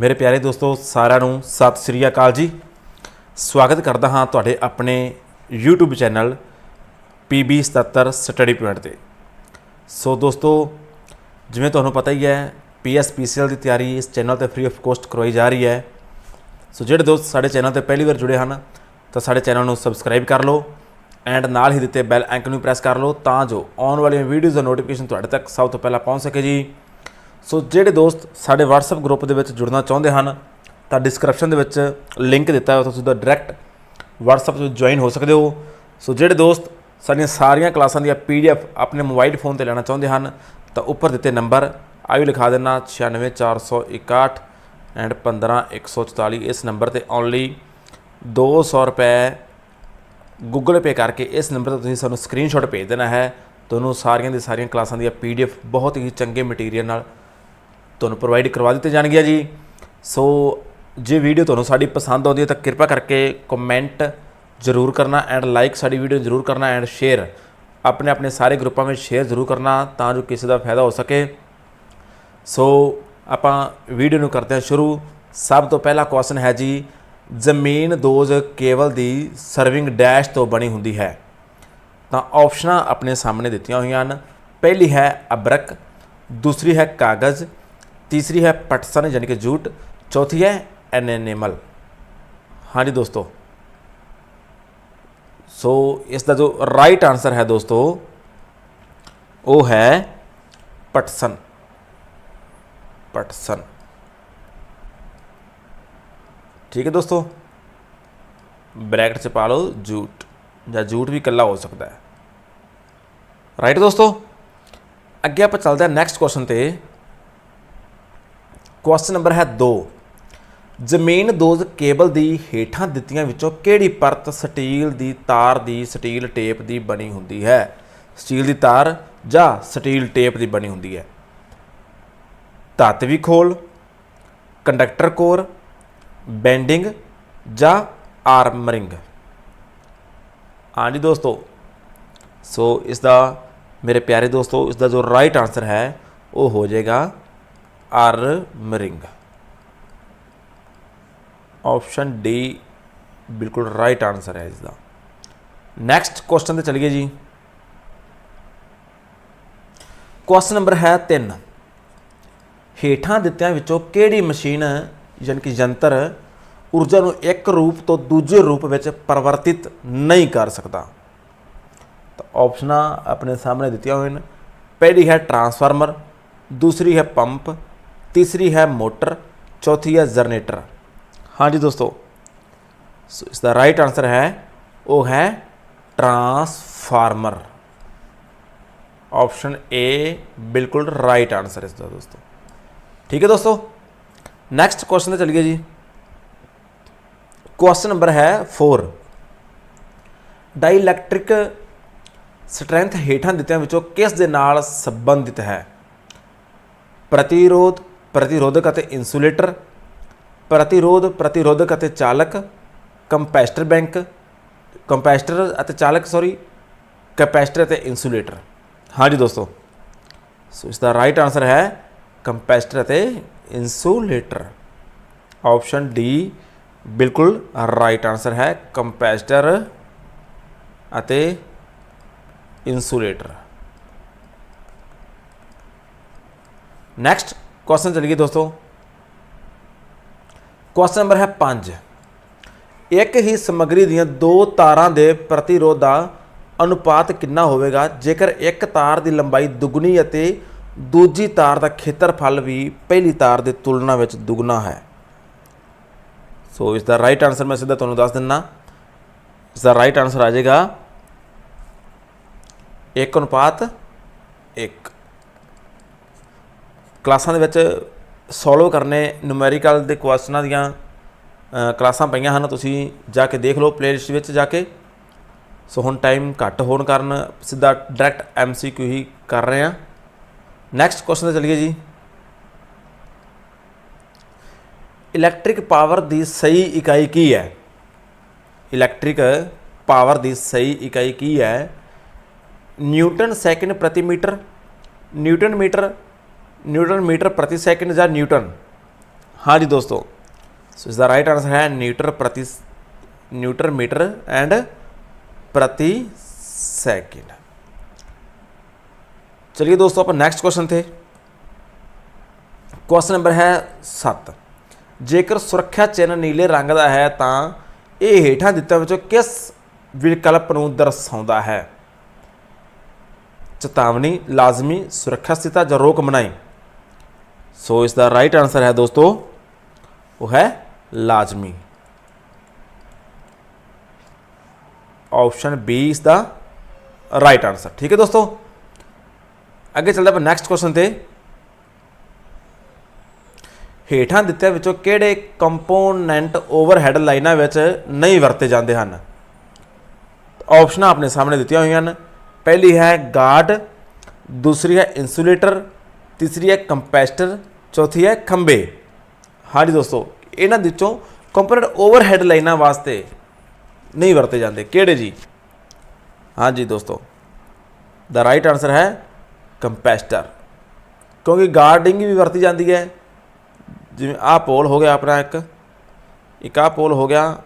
ਮੇਰੇ ਪਿਆਰੇ ਦੋਸਤੋ, ਸਾਰਿਆਂ ਨੂੰ ਸਤਿ ਸ੍ਰੀ ਅਕਾਲ ਜੀ। ਸਵਾਗਤ ਕਰਦਾ ਹਾਂ ਤੁਹਾਡੇ ਆਪਣੇ YouTube channel PB77 study point ਤੇ। ਸੋ ਦੋਸਤੋ, ਜਿਵੇਂ ਤੁਹਾਨੂੰ ਪਤਾ ਹੀ ਹੈ PSPCL ਦੀ ਤਿਆਰੀ ਇਸ ਚੈਨਲ ਤੇ ਫ੍ਰੀ ਆਫ ਕੋਸਟ ਕਰਵਾਈ ਜਾ ਰਹੀ ਹੈ। ਸੋ ਜਿਹੜੇ ਦੋਸਤ ਸਾਡੇ ਚੈਨਲ ਤੇ ਪਹਿਲੀ ਵਾਰ ਜੁੜੇ ਹਨ, ਤਾਂ ਸਾਡੇ ਚੈਨਲ ਨੂੰ ਸਬਸਕ੍ਰਾਈਬ ਕਰ ਲਓ ਐਂਡ ਨਾਲ ਹੀ ਦਿੱਤੇ ਬੈਲ ਆਈਕਨ ਨੂੰ ਪ੍ਰੈਸ ਕਰ ਲਓ, ਤਾਂ ਜੋ ਆਉਣ ਵਾਲੀਆਂ ਵੀਡੀਓਜ਼ ਦਾ ਨੋਟੀਫਿਕੇਸ਼ਨ ਤੁਹਾਡੇ ਤੱਕ ਸਭ ਤੋਂ ਪਹਿਲਾਂ ਪਹੁੰਚ ਸਕੇ ਜੀ। ਸੋ ਜਿਹੜੇ ਦੋਸਤ ਸਾਡੇ WhatsApp ਗਰੁੱਪ ਦੇ ਵਿੱਚ ਜੁੜਨਾ ਚਾਹੁੰਦੇ ਹਨ, ਤਾਂ ਡਿਸਕ੍ਰਿਪਸ਼ਨ ਦੇ ਵਿੱਚ ਲਿੰਕ ਦਿੱਤਾ ਹੋਇਆ ਤੁਸੀਂ ਉਹਦਾ ਡਾਇਰੈਕਟ WhatsApp ਤੋਂ ਜੁਆਇਨ ਹੋ ਸਕਦੇ ਹੋ। ਸੋ ਜਿਹੜੇ ਦੋਸਤ ਸਾਡੀਆਂ ਸਾਰੀਆਂ ਕਲਾਸਾਂ ਦੀਆਂ PDF ਆਪਣੇ ਮੋਬਾਈਲ ਫੋਨ ਤੇ ਲੈਣਾ ਚਾਹੁੰਦੇ ਹਨ, ਤਾਂ ਉੱਪਰ ਦਿੱਤੇ ਨੰਬਰ ਆਇਓ ਲਿਖਾ ਦੇਣਾ 96461 ਐਂਡ 15144 ਇਸ ਨੰਬਰ ਤੇ ਓਨਲੀ 200 ਰੁਪਏ ਗੂਗਲ ਪੇ ਕਰਕੇ ਇਸ ਨੰਬਰ ਤੇ ਤੁਸੀਂ ਸਾਨੂੰ ਸਕਰੀਨਸ਼ਾਟ ਭੇਜ ਦੇਣਾ ਹੈ। ਤੁਹਾਨੂੰ ਸਾਰੀਆਂ ਦੀ ਸਾਰੀਆਂ ਕਲਾਸਾਂ ਦੀਆਂ ਪੀਡੀਐਫ ਬਹੁਤ ਹੀ ਚੰਗੇ ਮਟੀਰੀਅਲ ਨਾਲ ਤੁਹਾਨੂੰ ਪ੍ਰੋਵਾਈਡ ਕਰਵਾ ਦਿੱਤੇ ਜਾਣਗੀਆਂ ਜੀ। ਸੋ ਜੇ ਵੀਡੀਓ ਤੁਹਾਨੂੰ ਸਾਡੀ ਪਸੰਦ ਆਉਂਦੀ ਹੈ ਤਾਂ ਕਿਰਪਾ ਕਰਕੇ ਕਮੈਂਟ ਜ਼ਰੂਰ ਕਰਨਾ ਐਂਡ ਲਾਈਕ ਸਾਡੀ ਵੀਡੀਓ ਜ਼ਰੂਰ ਕਰਨਾ ਐਂਡ ਸ਼ੇਅਰ ਆਪਣੇ ਆਪਣੇ ਸਾਰੇ ਗਰੁੱਪਾਂ ਵਿੱਚ ਸ਼ੇਅਰ ਜ਼ਰੂਰ ਕਰਨਾ ਤਾਂ ਜੋ ਕਿਸੇ ਦਾ ਫਾਇਦਾ ਹੋ ਸਕੇ। ਸੋ ਆਪਾਂ ਵੀਡੀਓ ਨੂੰ ਕਰਦੇ ਹਾਂ ਸ਼ੁਰੂ। ਸਭ ਤੋਂ ਪਹਿਲਾ ਕੁਐਸਚਨ ਹੈ ਜੀ, ਜ਼ਮੀਨ ਦੋਜ਼ ਕੇਵਲ ਦੀ ਸਰਵਿੰਗ ਡੈਸ਼ ਤੋਂ ਬਣੀ ਹੁੰਦੀ ਹੈ। ਤਾਂ ਆਪਸ਼ਨਾਂ ਆਪਣੇ ਸਾਹਮਣੇ ਦਿੱਤੀਆਂ ਹੋਈਆਂ ਹਨ। ਪਹਿਲੀ ਹੈ ਅਬਰਕ, ਦੂਸਰੀ ਹੈ ਕਾਗਜ਼ ਤੀਸਰੀ ਹੈ ਪਟਸਨ ਯਾਨੀ ਕਿ ਜੂਟ ਚੌਥੀ ਹੈ ਐਨੇਮਲ ਹਾਂਜੀ ਦੋਸਤੋ ਸੋ ਇਸ ਦਾ ਜੋ ਰਾਈਟ ਆਨਸਰ ਹੈ ਦੋਸਤੋ ਉਹ ਹੈ ਪਟਸਨ ਪਟਸਨ ਠੀਕ ਹੈ ਦੋਸਤੋ ਬ੍ਰੈਕਟ ਚ ਪਾ ਲਓ ਜੂਟ ਜਾਂ ਜੂਟ ਵੀ ਇਕੱਲਾ ਹੋ ਸਕਦਾ ਹੈ ਰਾਈਟ ਦੋਸਤੋ ਅੱਗੇ ਆਪਾਂ ਚੱਲਦੇ ਹਾਂ ਨੈਕਸਟ ਕੁਐਸਚਨ ਤੇ ਕੁਐਸਚਨ ਨੰਬਰ ਹੈ 2 ਜ਼ਮੀਨ ਦੋਜ਼ ਕੇਬਲ ਦੀ ਹੇਠਾਂ ਦਿੱਤੀਆਂ ਵਿੱਚੋਂ ਕਿਹੜੀ ਪਰਤ ਸਟੀਲ ਦੀ ਤਾਰ ਦੀ ਸਟੀਲ ਟੇਪ ਦੀ ਬਣੀ ਹੁੰਦੀ ਹੈ? ਸਟੀਲ ਦੀ ਤਾਰ ਜਾਂ ਸਟੀਲ ਟੇਪ ਦੀ ਬਣੀ ਹੁੰਦੀ ਹੈ? ਧਾਤਵੀ ਖੋਲ, ਕੰਡਕਟਰ ਕੋਰ, ਬੈਂਡਿੰਗ ਜਾਂ ਆਰਮਰਿੰਗ? ਹਾਂਜੀ ਦੋਸਤੋ, ਸੋ ਇਸ ਦਾ ਮੇਰੇ ਪਿਆਰੇ ਦੋਸਤੋ, ਇਸ ਦਾ ਜੋ ਰਾਈਟ ਆਨਸਰ ਹੈ, ਉਹ ਹੋ ਜਾਏਗਾ ਆਰ ਮਰਿੰਗ। ਆਪਸ਼ਨ ਡੀ ਬਿਲਕੁਲ ਰਾਈਟ ਆਨਸਰ ਹੈ ਇਸ ਦਾ ਨੈਕਸਟ ਕੁਐਸਚਨ ਤੇ ਚਲੀਏ ਜੀ। ਕੁਐਸਚਨ ਨੰਬਰ ਹੈ 3 ਹੇਠਾਂ ਦਿੱਤਿਆਂ ਵਿੱਚੋਂ ਕਿਹੜੀ ਮਸ਼ੀਨ, ਯਾਨੀ ਕਿ ਯੰਤਰ, ਊਰਜਾ ਨੂੰ ਇੱਕ ਰੂਪ ਤੋਂ ਦੂਜੇ ਰੂਪ ਵਿੱਚ ਪਰਿਵਰਤਿਤ ਨਹੀਂ ਕਰ ਸਕਦਾ? ਤਾਂ ਆਪਸ਼ਨਾਂ ਆਪਣੇ ਸਾਹਮਣੇ ਦਿੱਤੀਆਂ ਹੋਈਆਂ ਨੇ। ਪਹਿਲੀ ਹੈ ਟਰਾਂਸਫਾਰਮਰ ਦੂਸਰੀ ਹੈ ਪੰਪ ਤੀਸਰੀ ਹੈ ਮੋਟਰ, ਚੌਥੀ ਹੈ ਜਨਰੇਟਰ। ਹਾਂਜੀ ਦੋਸਤੋ, ਸੋ ਇਸ ਦਾ ਰਾਈਟ ਆਨਸਰ ਹੈ, ਉਹ ਹੈ ਟਰਾਂਸਫਾਰਮਰ। ਆਪਸ਼ਨ ਏ ਬਿਲਕੁਲ ਰਾਈਟ ਆਨਸਰ ਇਸ ਦਾ ਦੋਸਤੋ। ਠੀਕ ਹੈ ਦੋਸਤੋ? ਨੈਕਸਟ ਕੁਐਸਚਨ ਤੇ ਚਲੀਏ ਜੀ। ਕੁਐਸਚਨ ਨੰਬਰ ਹੈ 4 ਡਾਈਇਲੈਕਟ੍ਰਿਕ ਸਟਰੈਂਥ ਹੇਠਾਂ ਦਿੱਤਿਆਂ ਵਿੱਚੋਂ ਕਿਸ ਦੇ ਨਾਲ ਸੰਬੰਧਿਤ ਹੈ? ਪ੍ਰਤੀਰੋਧ ਪ੍ਰਤੀਰੋਧਕ ਅਤੇ ਇਨਸੂਲੇਟਰ ਪ੍ਰਤੀਰੋਧ ਪ੍ਰਤੀਰੋਧਕ ਅਤੇ ਚਾਲਕ ਕੰਪੈਸਟਰ ਬੈਂਕ ਕੰਪੈਸਟਰ ਅਤੇ ਚਾਲਕ ਸੌਰੀ ਕੈਪੈਸਿਟਰ ਅਤੇ ਇਨਸੂਲੇਟਰ ਹਾਂਜੀ ਦੋਸਤੋ ਸੋ ਇਸ ਦਾ ਰਾਈਟ ਆਨਸਰ ਹੈ ਕੰਪੈਸਟਰ ਅਤੇ ਇਨਸੂਲੇਟਰ ਆਪਸ਼ਨ ਡੀ ਬਿਲਕੁਲ ਰਾਈਟ ਆਨਸਰ ਹੈ ਕੰਪੈਸਟਰ ਅਤੇ ਇਨਸੂਲੇਟਰ ਨੈਕਸਟ ਕੁਐਸਚਨ ਚਲੀਏ ਦੋਸਤੋ। ਕੁਐਸਚਨ ਨੰਬਰ ਹੈ 5 ਇੱਕ ਹੀ ਸਮੱਗਰੀ ਦੀਆਂ ਦੋ ਤਾਰਾਂ ਦੇ ਪ੍ਰਤੀਰੋਧ ਦਾ ਅਨੁਪਾਤ ਕਿੰਨਾ ਹੋਵੇਗਾ? ਜੇਕਰ ਇੱਕ ਤਾਰ ਦੀ ਲੰਬਾਈ ਦੁੱਗਣੀ ਅਤੇ ਦੂਜੀ ਤਾਰ ਦਾ ਖੇਤਰਫਲ ਵੀ ਪਹਿਲੀ ਤਾਰ ਦੀ ਤੁਲਨਾ ਵਿੱਚ ਦੁੱਗਣਾ ਹੈ। ਸੋ ਇਸ ਦਾ ਰਾਈਟ ਆਨਸਰ ਮੈਂ ਸਿੱਧਾ ਤੁਹਾਨੂੰ ਦੱਸ ਦਿੰਨਾ। ਇਸ ਦਾ ਰਾਈਟ ਆਨਸਰ ਆ ਜਾਏਗਾ। 1 ਅਨੁਪਾਤ 1 ਕਲਾਸਾਂ ਦੇ ਵਿੱਚ ਸੋਲਵ ਕਰਨੇ ਨੂਮੈਰੀਕਲ ਦੇ ਕੁਐਸਚਨਾਂ ਦੀਆਂ ਕਲਾਸਾਂ ਪਈਆਂ ਹਨ। ਤੁਸੀਂ ਜਾ ਕੇ ਦੇਖ ਲਓ ਪਲੇਲਿਸਟ ਵਿੱਚ ਜਾ ਕੇ। ਸੋ ਹੁਣ ਟਾਈਮ ਘੱਟ ਹੋਣ ਕਾਰਨ ਸਿੱਧਾ ਡਾਇਰੈਕਟ ਐਮਸੀਕਿਊ ਹੀ ਕਰ ਰਹੇ ਹਾਂ। ਨੈਕਸਟ ਕੁਐਸਚਨ ਤੇ ਚਲੀਏ ਜੀ। ਇਲੈਕਟ੍ਰਿਕ ਪਾਵਰ ਦੀ ਸਹੀ ਇਕਾਈ ਕੀ ਹੈ? ਇਲੈਕਟ੍ਰਿਕ ਪਾਵਰ ਦੀ ਸਹੀ ਇਕਾਈ ਕੀ ਹੈ? ਨਿਊਟਨ ਸੈਕਿੰਡ ਪ੍ਰਤੀ meter newton meter newton meter ਪ੍ਰਤੀ ਸੈਕਿੰਡ ਜਾਂ ਨਿਊਟਨ? ਹਾਂਜੀ ਦੋਸਤੋ। ਸੋ ਇਸ ਦਾ ਰਾਈਟ ਆਨਸਰ ਹੈ ਨਿਊਟਰ ਪ੍ਰਤੀ ਨਿਊਟਰ ਮੀਟਰ ਐਂਡ ਪ੍ਰਤੀ ਸੈਕਿੰਡ। ਚਲਿਏ ਦੋਸਤੋ, ਆਪਾਂ ਨੈਕਸਟ ਕੁਐਸਚਨ ਤੇ। ਕੁਐਸਚਨ ਨੰਬਰ ਹੈ 7 ਜੇਕਰ ਸੁਰੱਖਿਆ ਚਿੰਨ੍ਹ ਨੀਲੇ ਰੰਗ ਦਾ ਹੈ, ਤਾਂ ਇਹ ਹੇਠਾਂ ਦਿੱਤਾ ਵਿੱਚੋਂ ਕਿਸ ਵਿਕਲਪ ਨੂੰ ਦਰਸਾਉਂਦਾ ਹੈ? ਚੇਤਾਵਨੀ, ਲਾਜ਼ਮੀ, ਸੁਰੱਖਿਆ ਸਥਿਤਾ ਜਾਂ ਰੋਕ ਮਨਾਈ? ਸੋ ਇਸ ਦਾ ਰਾਈਟ ਆਨਸਰ ਹੈ ਦੋਸਤੋ ਉਹ ਹੈ ਲਾਜ਼ਮੀ ਆਪਸ਼ਨ ਬੀ ਇਸ ਦਾ ਰਾਈਟ ਆਨਸਰ ਠੀਕ ਹੈ ਦੋਸਤੋ ਅੱਗੇ ਚੱਲਦੇ ਆਪਾਂ ਨੈਕਸਟ ਕੁਐਸਚਨ ਤੇ ਹੇਠਾਂ ਦਿੱਤੇ ਵਿੱਚੋਂ ਕਿਹੜੇ ਕੰਪੋਨੈਂਟ ਓਵਰਹੈਡ ਲਾਈਨਾਂ ਵਿੱਚ ਨਹੀਂ ਵਰਤੇ ਜਾਂਦੇ ਹਨ ਆਪਸ਼ਨਾਂ ਆਪਣੇ ਸਾਹਮਣੇ ਦਿੱਤੀਆਂ ਹੋਈਆਂ ਹਨ ਪਹਿਲੀ ਹੈ ਗਾਰਡ ਦੂਸਰੀ ਹੈ ਇਨਸੂਲੇਟਰ ਤੀਸਰੀ ਹੈ ਕੰਪੈਸਟਰ ਚੌਥੀ ਹੈ ਖੰਬੇ। ਹਾਂਜੀ ਦੋਸਤੋ, ਇਹਨਾਂ ਵਿੱਚੋਂ ਕੰਪੋਨੈਂਟ ਓਵਰਹੈਡ ਲਾਈਨਾਂ ਵਾਸਤੇ ਨਹੀਂ ਵਰਤੇ ਜਾਂਦੇ। ਕਿਹੜੇ ਜੀ? ਹਾਂਜੀ ਦੋਸਤੋ ਦਾ ਰਾਈਟ ਆਨਸਰ ਹੈ ਕੰਪੈਸਟਰ। ਕਿਉਂਕਿ ਗਾਰਡਿੰਗ ਵੀ ਵਰਤੀ ਜਾਂਦੀ ਹੈ। ਜਿਵੇਂ ਆਹ ਪੋਲ ਹੋ ਗਿਆ ਆਪਣਾ ਇੱਕ। ਇੱਕ ਆਹ ਪੋਲ ਹੋ ਗਿਆ।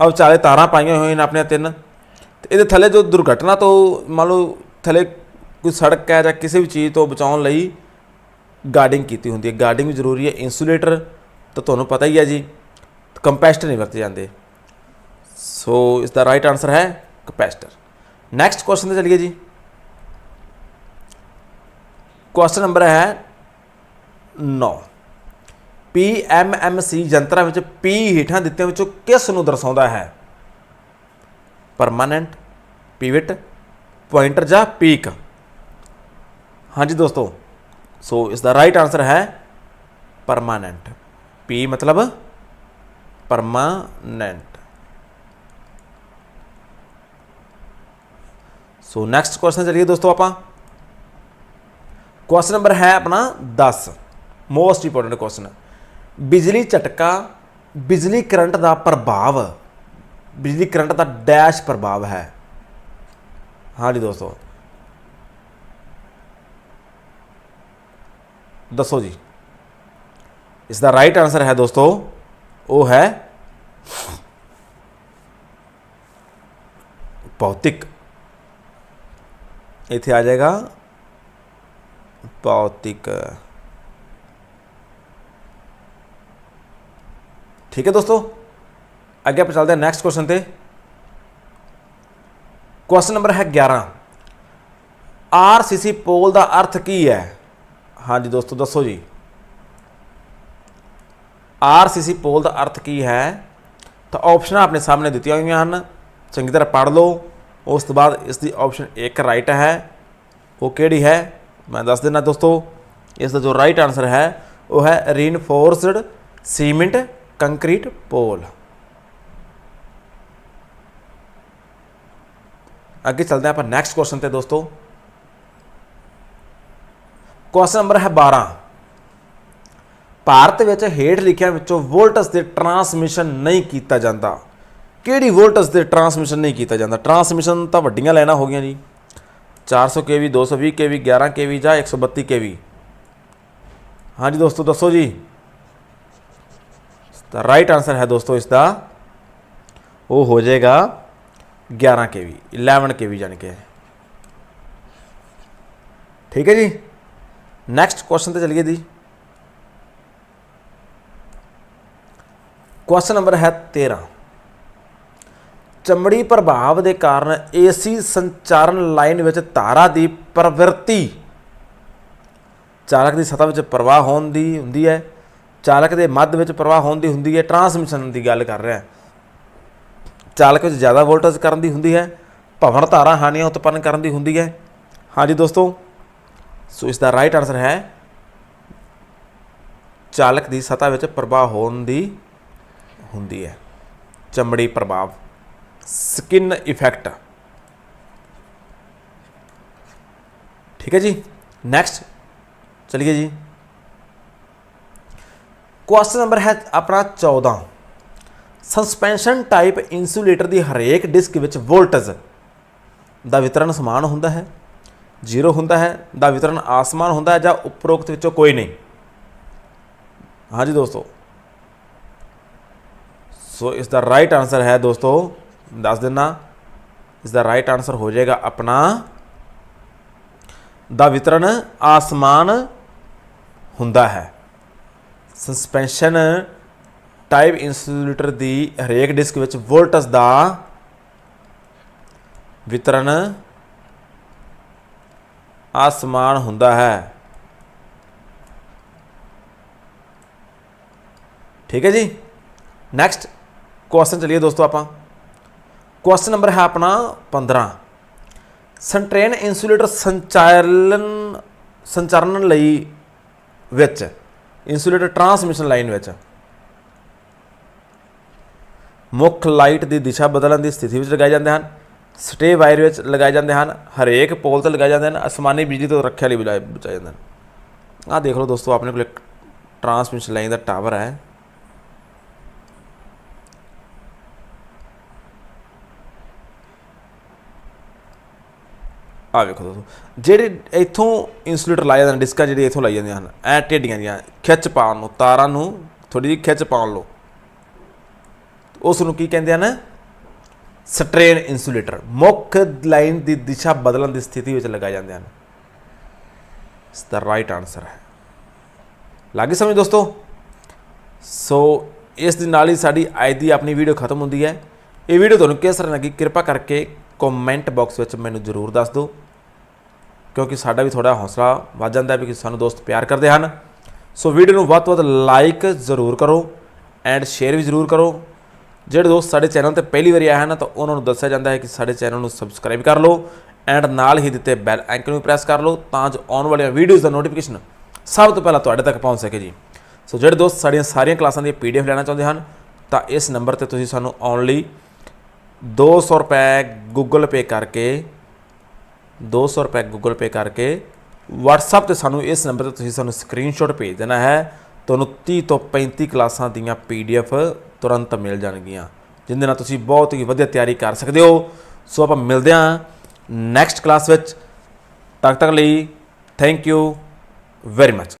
ਆ ਵਿਚਾਲੇ ਤਾਰਾਂ ਪਾਈਆਂ ਹੋਈਆਂ ਨੇ ਆਪਣੇ ਤਿੰਨ। ਤੇ ਇਹਦੇ ਥੱਲੇ ਜੋ ਦੁਰਘਟਨਾ ਤੋਂ ਮੰਨ ਲਓ ਥੱਲੇ ਕੋਈ ਸੜਕ ਹੈ ਜਾਂ ਕਿਸੇ ਵੀ ਚੀਜ਼ ਤੋਂ ਬਚਾਉਣ ਲਈ ਗਾਰਡਿੰਗ ਕੀਤੀ ਹੁੰਦੀ ਹੈ। ਗਾਰਡਿੰਗ ਵੀ ਜ਼ਰੂਰੀ ਹੈ। ਇਨਸੂਲੇਟਰ ਤਾਂ ਤੁਹਾਨੂੰ ਪਤਾ ਹੀ ਹੈ ਜੀ ਕੰਪੈਸਟਰ ਨਹੀਂ ਵਰਤੇ ਜਾਂਦੇ। ਸੋ ਇਸ ਦਾ ਰਾਈਟ ਆਨਸਰ ਹੈ ਕੰਪੈਸਟਰ ਨੈਕਸਟ ਕੁਐਸਚਨ ਤੇ ਚਲੀਏ ਜੀ। ਕੁਐਸਚਨ ਨੰਬਰ ਹੈ 9 PMMC ਯੰਤਰਾਂ ਵਿੱਚ ਪੀ ਹੇਠਾਂ ਦਿੱਤਿਆਂ ਵਿੱਚੋਂ ਕਿਸ ਨੂੰ ਦਰਸਾਉਂਦਾ ਹੈ? ਪਰਮਾਨੈਂਟ ਪਿਵਟ ਪੁਆਇੰਟਰ ਜਾਂ ਪੀਕ ਹਾਂਜੀ ਦੋਸਤੋ ਸੋ ਇਸ ਦਾ ਰਾਈਟ ਆਨਸਰ ਹੈ ਪਰਮਾਨੈਂਟ ਪੀ ਮਤਲਬ ਪਰਮਾਨੈਂਟ ਸੋ ਨੈਕਸਟ ਕੁਐਸਚਨ ਚਲੀਏ ਦੋਸਤੋ ਆਪਾਂ ਕੁਐਸਚਨ ਨੰਬਰ ਹੈ ਆਪਣਾ 10 ਮੋਸਟ ਇੰਪੋਰਟੈਂਟ ਕੁਐਸਚਨ ਬਿਜਲੀ ਝਟਕਾ ਬਿਜਲੀ ਕਰੰਟ ਦਾ ਪ੍ਰਭਾਵ ਬਿਜਲੀ ਕਰੰਟ ਦਾ ਡੈਸ਼ ਪ੍ਰਭਾਵ ਹੈ ਹਾਂਜੀ ਦੋਸਤੋ ਦੱਸੋ ਜੀ ਇਸ ਦਾ ਰਾਈਟ ਆਨਸਰ ਹੈ ਦੋਸਤੋ ਉਹ ਹੈ ਭੌਤਿਕ ਇੱਥੇ ਆ ਜਾਏਗਾ ਭੌਤਿਕ ਠੀਕ ਹੈ ਦੋਸਤੋ ਅੱਗੇ ਆਪਾਂ ਚੱਲਦੇ ਹਾਂ ਨੈਕਸਟ ਕੁਐਸਚਨ ਤੇ ਕੁਐਸਚਨ ਨੰਬਰ ਹੈ 11 ਆਰਸੀਸੀ ਪੋਲ ਦਾ ਅਰਥ ਕੀ ਹੈ ਹਾਂਜੀ ਦੋਸਤੋ, ਦੱਸੋ ਜੀ। ਆਰਸੀਸੀ ਪੋਲ ਦਾ ਅਰਥ ਕੀ ਹੈ? ਤਾਂ ਆਪਸ਼ਨਾਂ ਆਪਣੇ ਸਾਹਮਣੇ ਦਿੱਤੀਆਂ ਹੋਈਆਂ ਹਨ। ਚੰਗੀ ਤਰ੍ਹਾਂ ਪੜ੍ਹ ਲਓ। ਉਸ ਤੋਂ ਬਾਅਦ ਇਸ ਦੀ ਆਪਸ਼ਨ ਇੱਕ ਰਾਈਟ ਹੈ। ਉਹ ਕਿਹੜੀ ਹੈ? ਮੈਂ ਦੱਸ ਦਿੰਦਾ ਦੋਸਤੋ। ਇਸ ਦਾ ਜੋ ਰਾਈਟ ਆਨਸਰ ਹੈ, ਉਹ ਹੈ ਰੀਨਫੋਰਸਡ ਸੀਮੈਂਟ ਕੰਕਰੀਟ ਪੋਲ ਅੱਗੇ ਚੱਲਦੇ ਹਾਂ ਆਪਾਂ ਨੈਕਸਟ ਕੁਐਸਚਨ ਤੇ ਦੋਸਤੋ। ਕੁਐਸਚਨ ਨੰਬਰ ਹੈ 12 ਭਾਰਤ ਵਿੱਚ ਹੇਠ ਲਿਖਿਆ ਵਿੱਚੋਂ ਵੋਲਟਸ ਦੇ ਟਰਾਂਸਮਿਸ਼ਨ ਨਹੀਂ ਕੀਤਾ ਜਾਂਦਾ। ਕਿਹੜੀ ਵੋਲਟਸ ਦੇ ਟਰਾਂਸਮਿਸ਼ਨ ਨਹੀਂ ਕੀਤਾ ਜਾਂਦਾ? ਟਰਾਂਸਮਿਸ਼ਨ ਤਾਂ ਵੱਡੀਆਂ ਲਾਈਨਾਂ ਹੋ ਗਈਆਂ ਜੀ। 400 kV 220 kV 11 kV ਜਾਂ 132 kV ਹਾਂਜੀ ਦੋਸਤੋ, ਦੱਸੋ ਜੀ। ਤਾਂ ਰਾਈਟ ਆਨਸਰ ਹੈ ਦੋਸਤੋ ਇਸ ਦਾ ਉਹ ਹੋ ਜਾਏਗਾ 11 kV 11 kV ਜਾਨ ਕੇ। ਠੀਕ ਹੈ ਜੀ? ਨੈਕਸਟ ਕੁਐਸਚਨ ਤੇ ਚਲੀਏ ਜੀ ਕੁਐਸਚਨ ਨੰਬਰ ਹੈ 13 ਚਮੜੀ ਪ੍ਰਭਾਵ ਦੇ ਕਾਰਨ ਏਸੀ ਸੰਚਾਰਨ ਲਾਈਨ ਵਿੱਚ ਧਾਰਾ ਦੀ ਪ੍ਰਵਿਰਤੀ ਚਾਲਕ ਦੀ ਸਤਹ ਵਿੱਚ ਪ੍ਰਵਾਹ ਹੋਣ ਦੀ ਹੁੰਦੀ ਹੈ, ਚਾਲਕ ਦੇ ਮੱਧ ਵਿੱਚ ਪ੍ਰਵਾਹ ਹੋਣ ਦੀ ਹੁੰਦੀ ਹੈ ਟਰਾਂਸਮਿਸ਼ਨ ਦੀ ਗੱਲ ਕਰ ਰਿਹਾ। ਚਾਲਕ ਵਿੱਚ ਜ਼ਿਆਦਾ ਵੋਲਟੇਜ ਕਰਨ ਦੀ ਹੁੰਦੀ ਹੈ, ਭਵਨ ਧਾਰਾ ਹਾਨੀਆਂ ਉਤਪੰਨ ਕਰਨ ਦੀ ਹੁੰਦੀ ਹੈ। ਹਾਂਜੀ ਦੋਸਤੋ ਸੋ ਇਸ ਦਾ ਰਾਈਟ ਆਨਸਰ ਹੈ ਚਾਲਕ ਦੀ ਸਤਹ ਵਿੱਚ ਪ੍ਰਭਾਵ ਹੋਣ ਦੀ ਹੁੰਦੀ ਹੈ। ਚਮੜੀ ਪ੍ਰਭਾਵ ਸਕਿਨ ਇਫੈਕਟ ਠੀਕ ਹੈ ਜੀ? ਨੈਕਸਟ ਚਲਿਏ ਜੀ। ਕੁਐਸਚਨ ਨੰਬਰ ਹੈ ਆਪਣਾ 14 ਸਸਪੈਂਸ਼ਨ ਟਾਈਪ ਇਨਸੂਲੇਟਰ ਦੀ ਹਰੇਕ ਡਿਸਕ ਵਿੱਚ ਵੋਲਟੇਜ ਦਾ ਵਿਤਰਨ ਸਮਾਨ ਹੁੰਦਾ ਹੈ। ਜ਼ੀਰੋ ਹੁੰਦਾ ਹੈ, ਦਾ ਵਿਤਰਨ ਆਸਮਾਨ ਹੁੰਦਾ ਹੈ ਜਾਂ ਉਪਰੋਕਤ ਵਿੱਚੋਂ ਕੋਈ ਨਹੀਂ। ਹਾਂਜੀ ਦੋਸਤੋ। ਸੋ ਇਸ ਦਾ ਰਾਈਟ ਆਨਸਰ ਹੈ ਦੋਸਤੋ, ਦੱਸ ਦਿੰਨਾ। ਇਸ ਦਾ ਰਾਈਟ ਆਨਸਰ ਹੋ ਜਾਏਗਾ ਆਪਣਾ, ਦਾ ਵਿਤਰਨ ਆਸਮਾਨ ਹੁੰਦਾ ਹੈ। ਸਸਪੈਂਸ਼ਨ ਟਾਈਪ ਇਨਸੂਲੇਟਰ ਦੀ ਹਰੇਕ ਡਿਸਕ ਵਿੱਚ ਵੋਲਟਸ ਦਾ ਵਿਤਰਨ ਆਸਮਾਨ ਹੁੰਦਾ ਹੈ। ਠੀਕ ਹੈ ਜੀ? ਨੈਕਸਟ ਕੁਐਸਚਨ ਚਲਿਏ ਦੋਸਤੋ ਆਪਾਂ। ਕੁਐਸਚਨ ਨੰਬਰ ਹੈ ਆਪਣਾ 15 ਸੰਟ੍ਰੇਨ ਇਨਸੂਲੇਟਰ ਸੰਚਾਲਨ, ਸੰਚਾਰਨ ਲਈ ਵਿੱਚ ਇਨਸੂਲੇਟਰ ਟਰਾਂਸਮਿਸ਼ਨ ਲਾਈਨ ਵਿੱਚ ਮੁੱਖ ਲਾਈਟ ਦੀ ਦਿਸ਼ਾ ਬਦਲਣ ਦੀ ਸਥਿਤੀ ਵਿੱਚ ਲਗਾਏ ਜਾਂਦੇ ਹਨ। ਸਟੇ ਵਾਇਰ ਵਿੱਚ ਲਗਾਏ ਜਾਂਦੇ ਹਨ, ਹਰੇਕ ਪੋਲ ਤੇ ਲਗਾਏ ਜਾਂਦੇ ਹਨ, ਅਸਮਾਨੀ ਬਿਜਲੀ ਤੋਂ ਰੱਖਿਆ ਲਈ ਬਚਾਏ ਬਚਾਏ ਜਾਂਦੇ ਹਨ। ਆਹ ਦੇਖ ਲਓ ਦੋਸਤੋ, ਆਪਣੇ ਕੋਲ ਇੱਕ ਟਰਾਂਸਮਿਸ਼ਨ ਲਾਈਨ ਦਾ ਟਾਵਰ ਹੈ। ਆ ਵੇਖੋ ਦੋਸਤੋ, ਜਿਹੜੇ ਇੱਥੋਂ ਇਨਸੂਲੇਟਰ ਲਾਏ ਜਾਂਦੇ ਨੇ ਡਿਸਕਾਂ ਜਿਹੜੀ ਇੱਥੋਂ ਲਾਈ ਜਾਂਦੀਆਂ ਹਨ, ਐ ਟੇਡੀਆਂ ਦੀਆਂ ਖਿੱਚ ਪਾਉਣ ਨੂੰ, ਤਾਰਾਂ ਨੂੰ ਥੋੜੀ ਜਿਹੀ ਖਿੱਚ ਪਾਉਣ ਲੋ ਉਸ ਨੂੰ ਕੀ ਕਹਿੰਦੇ ਹਨ? ਸਟ੍ਰੇਨ ਇਨਸੂਲੇਟਰ, ਮੁੱਖ ਲਾਈਨ ਦੀ ਦਿਸ਼ਾ ਬਦਲਣ ਦੀ ਸਥਿਤੀ ਵਿੱਚ ਲਗਾਏ ਜਾਂਦੇ ਹਨ। ਇਸ ਦਾ ਰਾਈਟ ਆਨਸਰ ਹੈ। ਲੱਗੇ ਸਮਝ ਦੋਸਤੋ? ਸੋ ਇਸ ਦੇ ਨਾਲ ਹੀ ਸਾਡੀ ਅੱਜ ਦੀ ਆਪਣੀ ਵੀਡੀਓ ਖਤਮ ਹੁੰਦੀ ਹੈ। ਇਹ ਵੀਡੀਓ ਤੁਹਾਨੂੰ ਕਿਸ ਤਰ੍ਹਾਂ ਲੱਗੀ, ਕਿਰਪਾ ਕਰਕੇ ਕਮੈਂਟ ਬਾਕਸ ਵਿੱਚ ਮੈਨੂੰ ਜ਼ਰੂਰ ਦੱਸ ਦਿਓ। ਕਿਉਂਕਿ ਸਾਡਾ ਵੀ ਥੋੜਾ ਹੌਸਲਾ ਵੱਧ ਜਾਂਦਾ ਹੈ, ਵੀ ਕਿ ਸਾਨੂੰ ਦੋਸਤ ਪਿਆਰ ਕਰਦੇ ਹਨ। ਸੋ ਵੀਡੀਓ ਨੂੰ ਵੱਧ ਤੋਂ ਵੱਧ ਲਾਈਕ ਜ਼ਰੂਰ ਕਰੋ ਐਂਡ ਸ਼ੇਅਰ ਵੀ ਜ਼ਰੂਰ ਕਰੋ। ਜਿਹੜੇ ਦੋਸਤ ਸਾਡੇ ਚੈਨਲ ਤੇ ਪਹਿਲੀ ਵਾਰੀ ਆਏ ਹਨ, ਤਾਂ ਉਹਨਾਂ ਨੂੰ ਦੱਸਿਆ ਜਾਂਦਾ ਹੈ ਕਿ ਸਾਡੇ ਚੈਨਲ ਨੂੰ ਸਬਸਕ੍ਰਾਈਬ ਕਰ ਲਓ ਐਂਡ ਨਾਲ ਹੀ ਦਿੱਤੇ ਬੈਲ ਆਈਕਨ ਨੂੰ ਪ੍ਰੈਸ ਕਰ ਲਓ ਤਾਂ ਜੋ ਆਉਣ ਵਾਲੀਆਂ ਵੀਡੀਓਜ਼ ਦਾ ਨੋਟੀਫਿਕੇਸ਼ਨ ਸਭ ਤੋਂ ਪਹਿਲਾਂ ਤੁਹਾਡੇ ਤੱਕ ਪਹੁੰਚ ਸਕੇ ਜੀ। ਸੋ ਜਿਹੜੇ ਦੋਸਤ ਸਾਡੀਆਂ ਸਾਰੀਆਂ ਕਲਾਸਾਂ ਦੀ ਪੀਡੀਐਫ ਲੈਣਾ ਚਾਹੁੰਦੇ ਹਨ, ਤਾਂ ਇਸ ਨੰਬਰ ਤੇ ਤੁਸੀਂ ਸਾਨੂੰ ਓਨਲੀ 200 ਰੁਪਏ ਗੂਗਲ ਪੇ ਕਰਕੇ 200 ਰੁਪਏ ਗੂਗਲ ਪੇ ਕਰਕੇ WhatsApp ਤੇ ਸਾਨੂੰ ਇਸ ਨੰਬਰ ਤੇ ਤੁਸੀਂ ਸਾਨੂੰ ਸਕਰੀਨਸ਼ਾਟ ਭੇਜ ਦੇਣਾ ਹੈ। ਤੁਹਾਨੂੰ 30 ਤੋਂ 35 ਕਲਾਸਾਂ ਦੀਆਂ PDF ਤੁਰੰਤ ਮਿਲ ਜਾਣਗੀਆਂ, ਜਿੰਦੇ ਨਾਲ ਤੁਸੀਂ ਬਹੁਤ ਹੀ ਵਧੀਆ ਤਿਆਰੀ ਕਰ ਸਕਦੇ ਹੋ। ਸੋ ਆਪਾਂ ਮਿਲਦੇ ਹਾਂ ਨੈਕਸਟ ਕਲਾਸ ਵਿੱਚ। ਤੱਕ ਤੱਕ ਲਈ ਥੈਂਕ ਯੂ ਵੈਰੀ ਮਚ